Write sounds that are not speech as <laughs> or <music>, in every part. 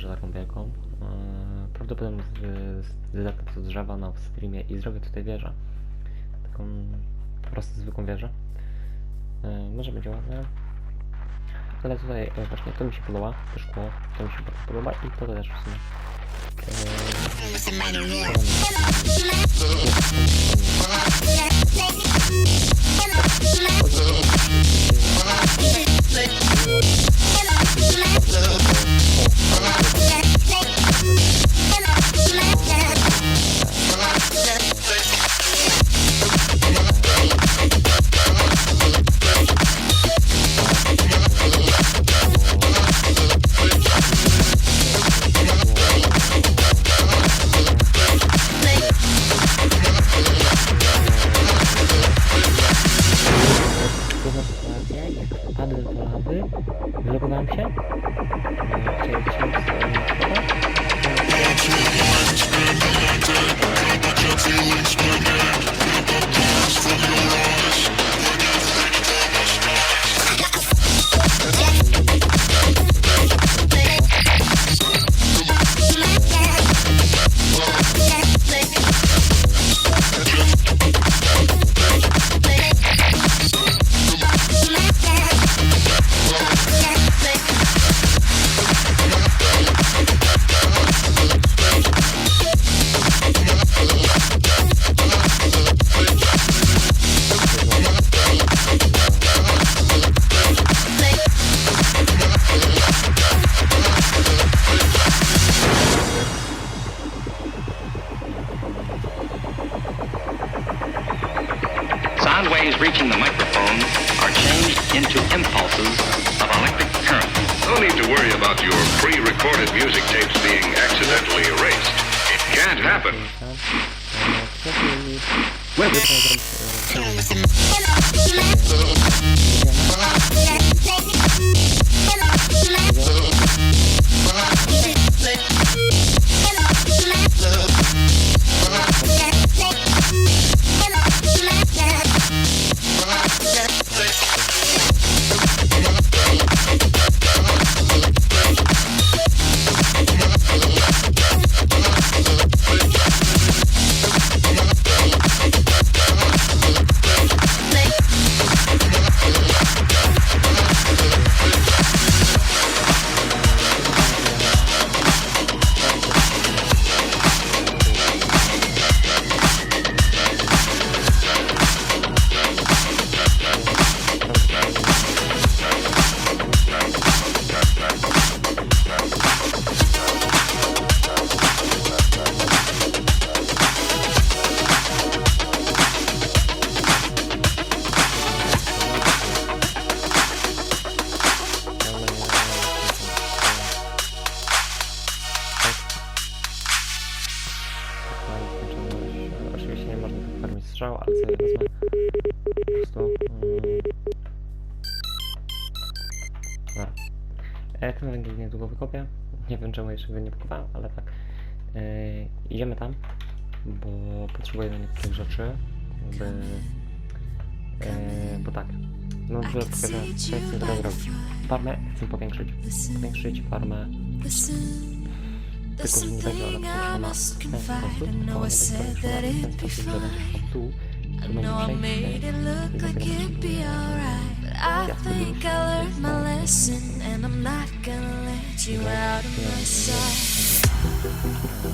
też taką wielką. E, prawdopodobnie zetnę to drzewa na streamie i zrobię tutaj wieżę. Taką po prostu zwykłą wieżę. E, może będzie ładne ale tutaj e, właśnie to mi się podoba, to szkło, to mi się bardzo podoba i to też w sumie. Eee... strzał, ale sobie wezmę po prostu... Yy... Jak na węgiel niedługo wykopię. Nie wiem czemu jeszcze go nie wykopałem, ale tak. Yy, idziemy tam, bo potrzebujemy niektórych rzeczy, żeby... Yy, bo tak, no dużo pokażę, co chcę zrobić. Farmę chcę powiększyć. Powiększyć farmę Listen, tylko I must confide. ona powiększona w ten sposób, tylko ona będzie powiększona w ten sposób, że będzie szła w dół, I know I made it i look like it'd be alright, but I think I learned my lesson, and I'm not gonna let you out of my sight.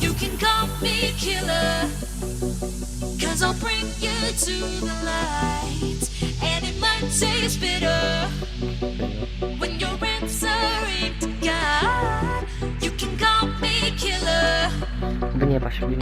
You can call me killer, cause I'll bring you to the light, and it might taste bitter ini ya pas ini.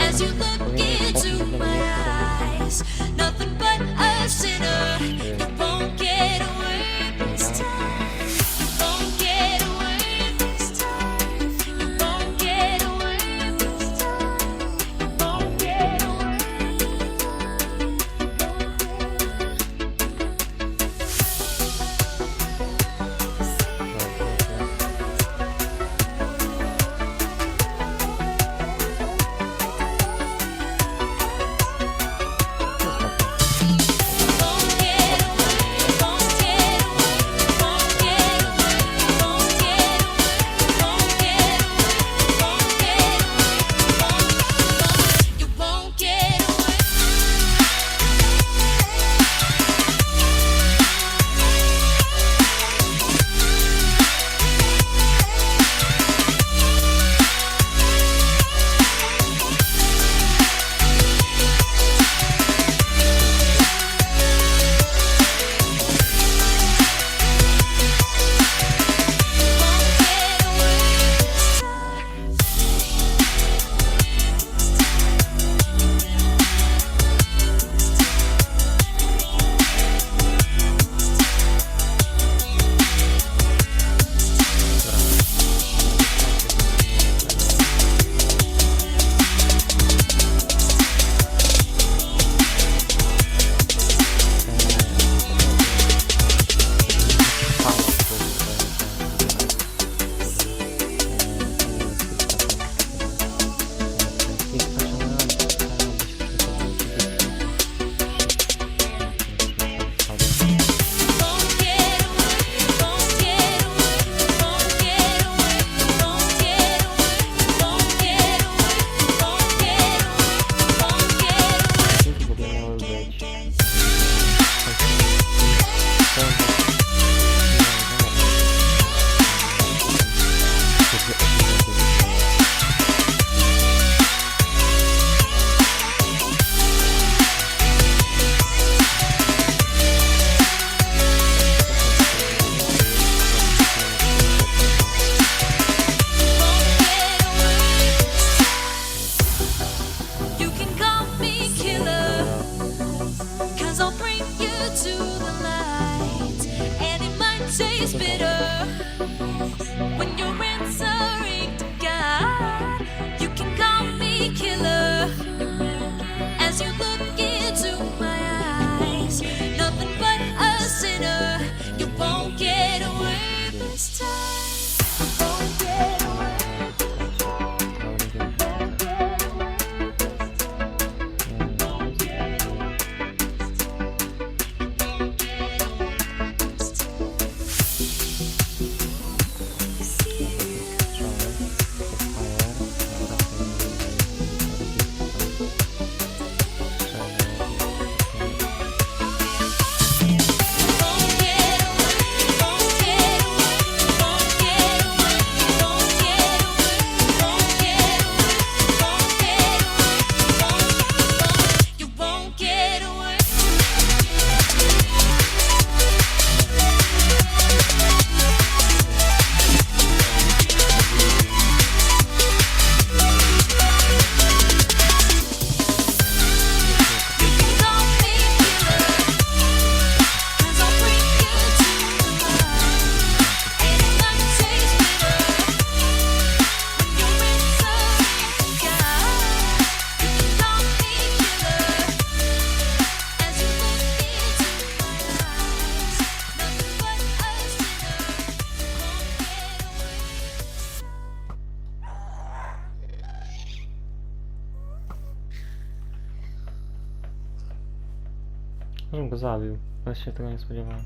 Żebym go zabił. Ja się tego nie spodziewałem.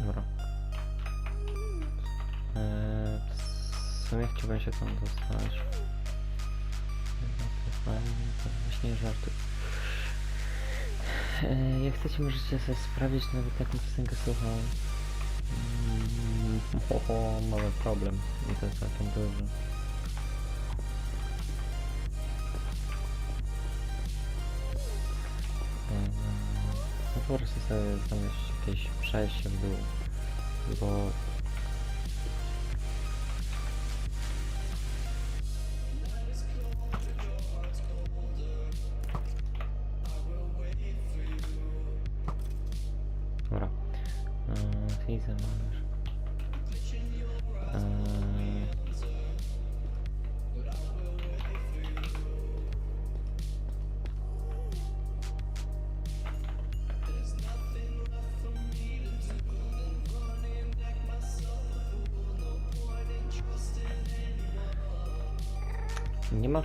Dobra. Eee, w sumie chciałbym się tam dostać. Właśnie żarty. Eee, jak chcecie, możecie sobie sprawdzić nawet jaką piosenkę słucham. Mm, Oho, mamy problem. I to jest całkiem duży. Eee, No po prostu sobie znaleźć jakieś przejście w dół. Bo Nie ma.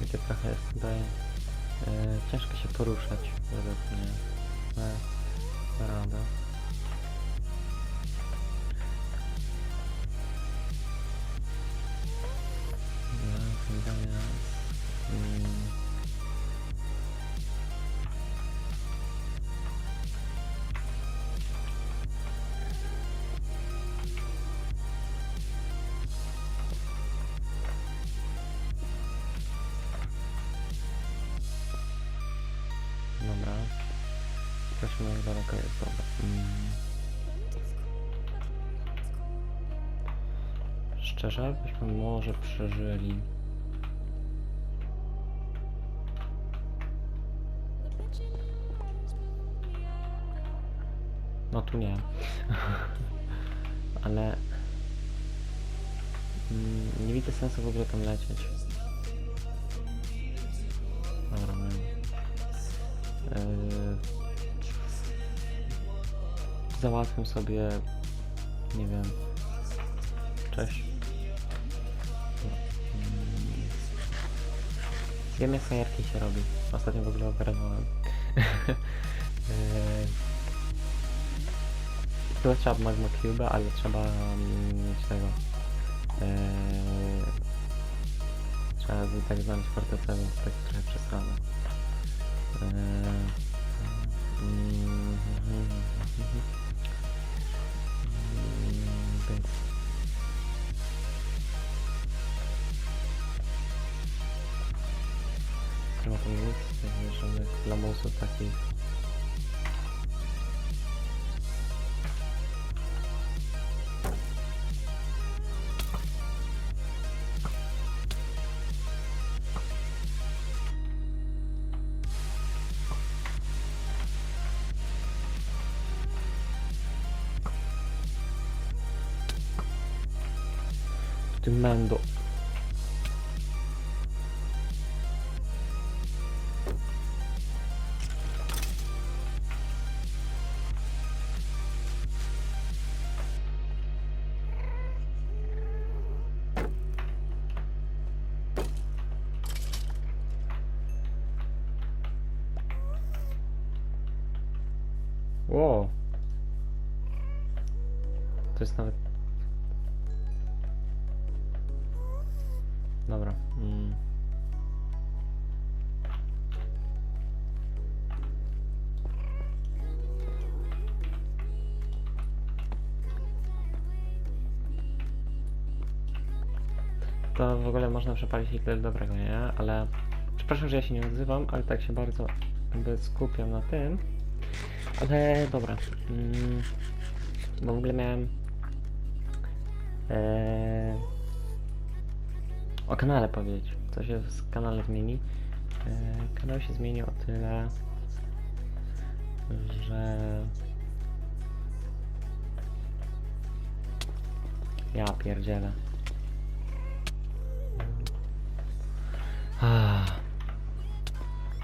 Wiecie, trochę jest tutaj e, ciężko się poruszać według mnie. Ale da No tu nie. <laughs> Ale mm, nie widzę sensu w ogóle tam lecieć. Dobra, my... Yy, załatwię sobie, nie wiem, cześć. Wiem jak fajerki się robi. Ostatnio w ogóle ogarnąłem. <laughs> Yy, Chyba trzeba Magma Cube, ale trzeba mm, mieć tego. Yy, trzeba tak znaleźć fortecę, więc tak trochę przesrane. Eee, mm, mm, mm, tam nic, żadnych lamusów takich. Wow. To jest nawet Dobra. Mm. To w ogóle można przepalić Hitler dobrego, nie? Ale przepraszam, że ja się nie odzywam, ale tak się bardzo skupiam na tym. Ale dobra. Mm. Bo w ogóle miałem. Eee, o kanale powiedzieć. Co się w kanale zmieni? E, kanał się zmieni o tyle, że Ja pierdzielę.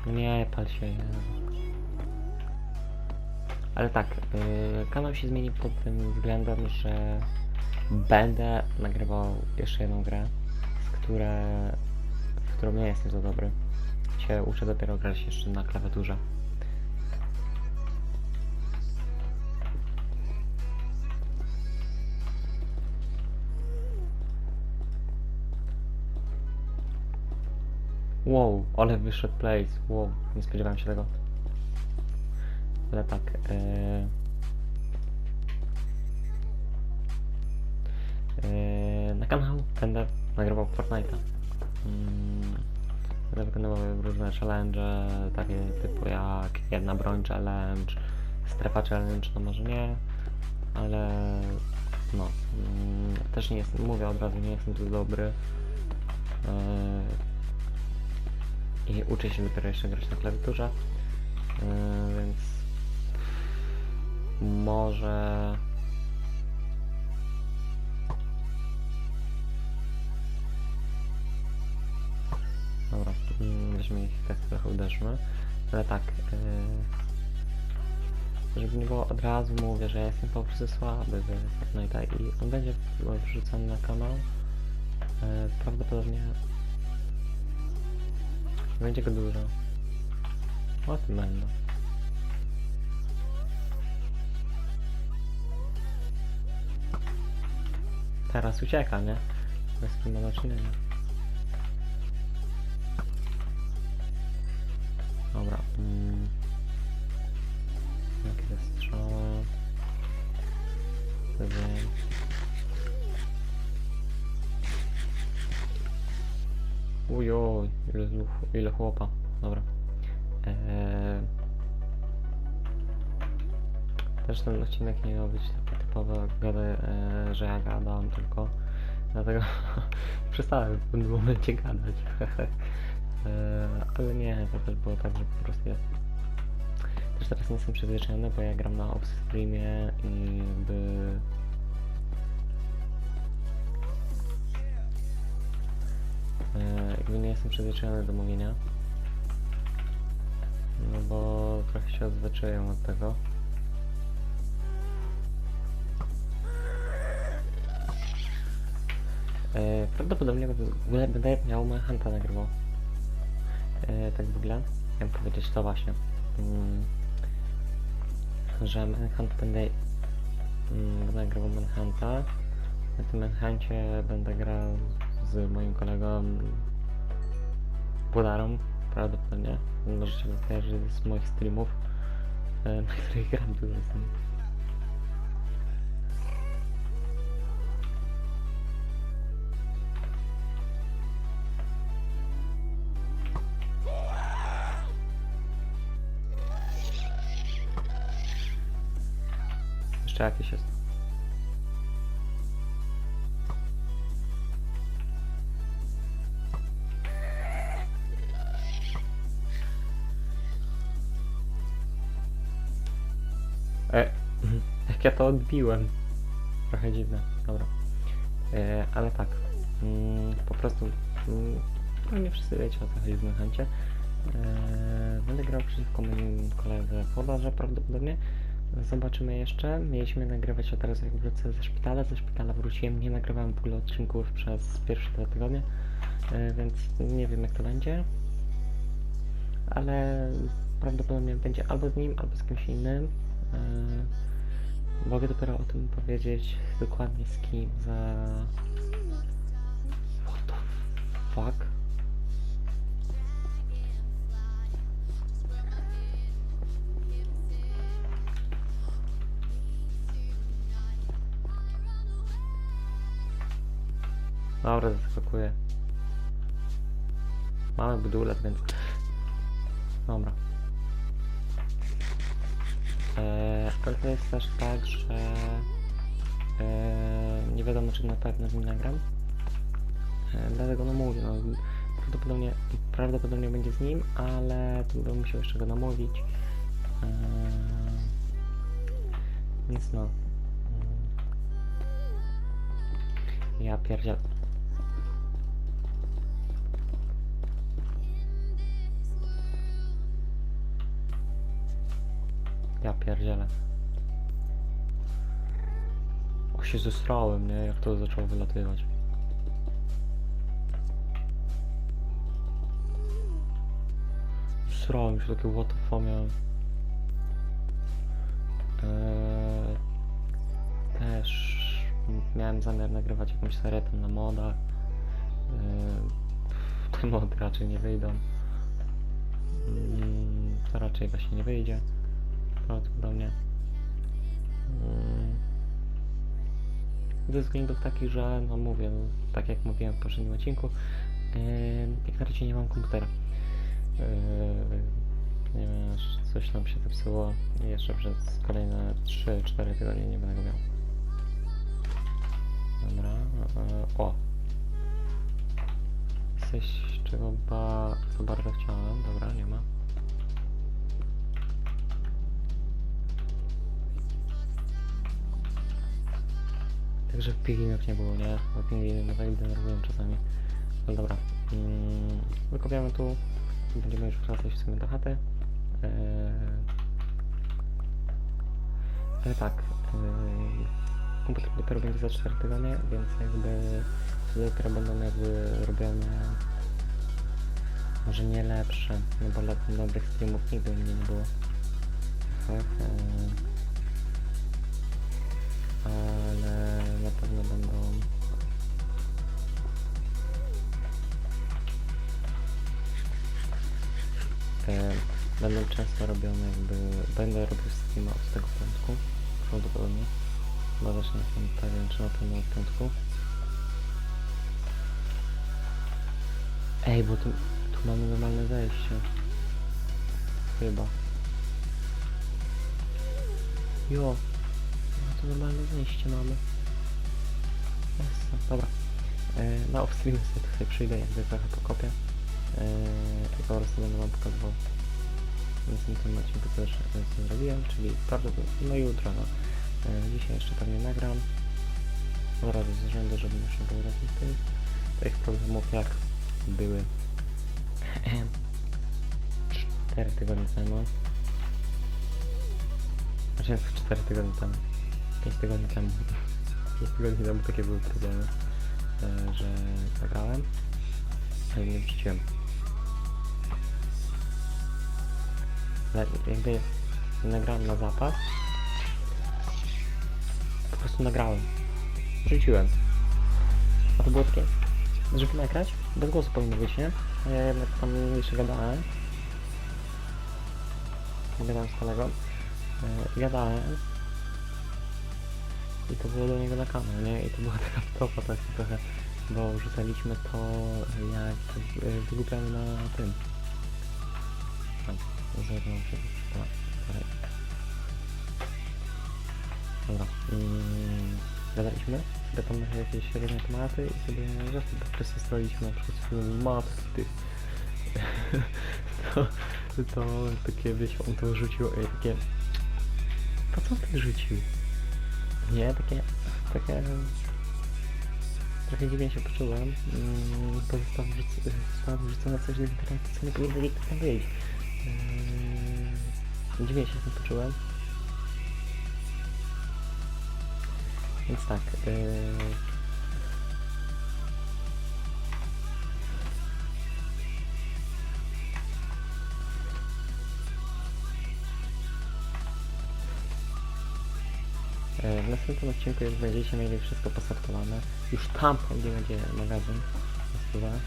Nie pal się. Jezu. Ale tak, yy, kanał się zmieni pod tym względem, że będę nagrywał jeszcze jedną grę, z które, w którą nie jestem za dobry. Się uczę dopiero grać jeszcze na klawiaturze. Wow, ale wyszedł place. Wow, nie spodziewałem się tego. Ale tak. Yy... Yy, na kanał będę nagrywał Fortnite'a. Mm, będę wykonywał różne challenge, takie typu jak jedna broń challenge, strefa challenge, no może nie, ale no. Mm, też nie jestem, mówię od razu, nie jestem tu dobry. Yy, i uczę się dopiero jeszcze grać na klawiaturze, yy, więc może dobra, mm, weźmy ich tak trochę uderzmy, ale tak, yy, żeby nie było od razu mówię, że ja jestem po prostu słaby w Fortnite'a i on będzie wrzucony na kanał, yy, prawdopodobnie będzie go dużo. O tym będą. Teraz ucieka, nie? Bez kim ma do czynienia. Dobra. Mm. Jakie strzały? Wiem. Ujoj, ile, ile chłopa. Też ten odcinek nie miał być taki typowy, gada, e, że ja gadam tylko. Dlatego <laughs> przestałem w tym momencie gadać. eee, <laughs> ale nie, to też było tak, że po prostu ja też teraz nie jestem przyzwyczajony, bo ja gram na off-streamie i jakby E, jakby nie jestem przyzwyczajony do mówienia. No bo trochę się odzwyczaiłem od tego. E, prawdopodobnie będę miał Manhunta nagrywał. E, tak w ogóle. Chciałem powiedzieć to właśnie. Mm, że Manhunt będę mm, nagrywał Manhunta. Na tym Manhuncie będę grał z moim kolegą Podarą, prawdopodobnie. Możecie go kojarzyć z moich streamów, e, na których gram dużo z nim. Jeszcze jakieś jest. E, <laughs> jak ja to odbiłem. Trochę dziwne, dobra. E, ale tak, mm, po prostu, mm, no nie wszyscy wiecie o co chodzi w Manhuncie. E, będę grał przeciwko moim koledze Podarze prawdopodobnie. Zobaczymy jeszcze. Mieliśmy nagrywać, a teraz jak wrócę ze szpitala. Ze szpitala wróciłem, nie nagrywałem w ogóle odcinków przez pierwsze dwa tygodnie, e, więc nie wiem jak to będzie. Ale prawdopodobnie będzie albo z nim, albo z kimś innym. Yy, mogę dopiero o tym powiedzieć dokładnie z kim za... Dobra, zaskakuję. Mamy budulec, więc... Dobra. Eee, ale to jest też tak, że eee, nie wiadomo czy na pewno z nim nagram. Eee, dlatego no mówię, no, prawdopodobnie, prawdopodobnie będzie z nim, ale to bym musiał jeszcze go namówić. Eee, więc no. Mm. Ja pierdziel. Ja pierdzielę. O się zestrałem, nie? Jak to zaczęło wylatywać. Zesrałem się, takie what the fuck miałem. Eee, też miałem zamiar nagrywać jakąś serię tam na modach. Eee, te mody raczej nie wyjdą. Mm, to raczej właśnie nie wyjdzie. Prawdopodobnie. Mm, ze względów takich, że no mówię, tak jak mówiłem w poprzednim odcinku, jak na razie nie mam komputera. Yy, ponieważ coś tam się zepsuło jeszcze przez kolejne 3-4 tygodnie nie będę go miał. Dobra, yy, o! Coś, czego ba bardzo chciałem, dobra, nie ma. Także w pingwinach nie było, nie? Bo pingwiny mnie tak denerwują czasami. No dobra. Mm, wykopiamy tu. Będziemy już wracać w sumie do chaty. Eee, ale tak. Eee, komputer dopiero będzie za 4 tygodnie, więc jakby dopiero będą jakby robione może nie lepsze, no bo dobrych streamów nigdy nie było. Tak, eee, ale na pewno będą. E, będą często robione jakby będę robił streama od tego piątku prawdopodobnie. Bo też nie jestem pewien czy na pewno od piątku. Ej bo tu, tu mamy normalne zejście chyba. Jo to normalne zejście mamy. Dobra. E, na off-streamie sobie tutaj przyjdę jakby trochę pokopię. E, i będę wam pokazywał w następnym odcinku też e, zrobiłem, czyli prawdopodobnie no jutro no. E, dzisiaj jeszcze pewnie nagram. Od z rzędu, żeby już nie było takich tych tych problemów jak były <laughs> 4 tygodnie temu. Znaczy 4 tygodnie temu 5 tygodni temu. 5 tygodni temu takie były problemy e, że nagrałem ale nie wrzuciłem jakby nagrałem na zapas po prostu nagrałem. Wrzuciłem a to było takie żeby nagrać bez głosu powinno być, nie? a ja jednak tam jeszcze gadałem. Gadałem z kolegą. E, gadałem i to było do niego na kanał, nie? I to była taka <laughs> topa tak trochę, bo wrzucaliśmy to jak e, wygłupiamy na tym. Tam, zerwał się tak. Dobra. Mm, gadaliśmy sobie tam jakieś różne tematy i sobie rzeczy przesystoriliśmy na przykład z matki <laughs> to, to takie wiecie, on to rzucił takie po co ty rzucił? Nie, takie, takie... Trochę dziwnie się poczułem, mm, bo zostało wrzuc- wrzucone coś do internetu, co nie powinno nigdy tam wyjść. Yy, dziwnie się tym poczułem. Więc tak, yy, W następnym odcinku już będziecie mieli wszystko posortowane. Już tam gdzie będzie magazyn. Nazywa. E,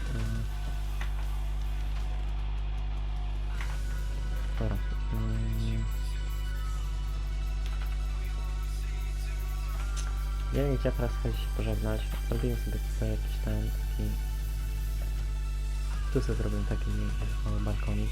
Dobra. Nie wiem gdzie teraz chodzi się pożegnać. Zrobiłem sobie tutaj jakiś ten taki... Tu sobie zrobiłem taki mały balkonik.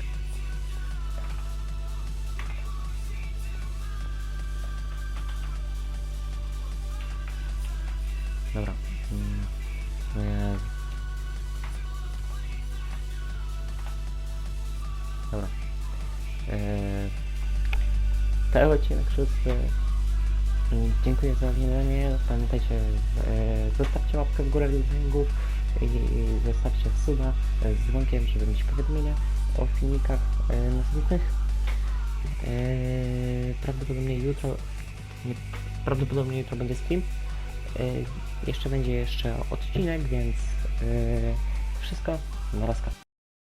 Łapkę w górę do filmów i zostawcie suba z dzwonkiem, żeby mieć powiadomienia o filmikach e, następnych. E, prawdopodobnie jutro, nie, prawdopodobnie jutro będzie stream. E, jeszcze będzie jeszcze odcinek, więc e, wszystko na razka.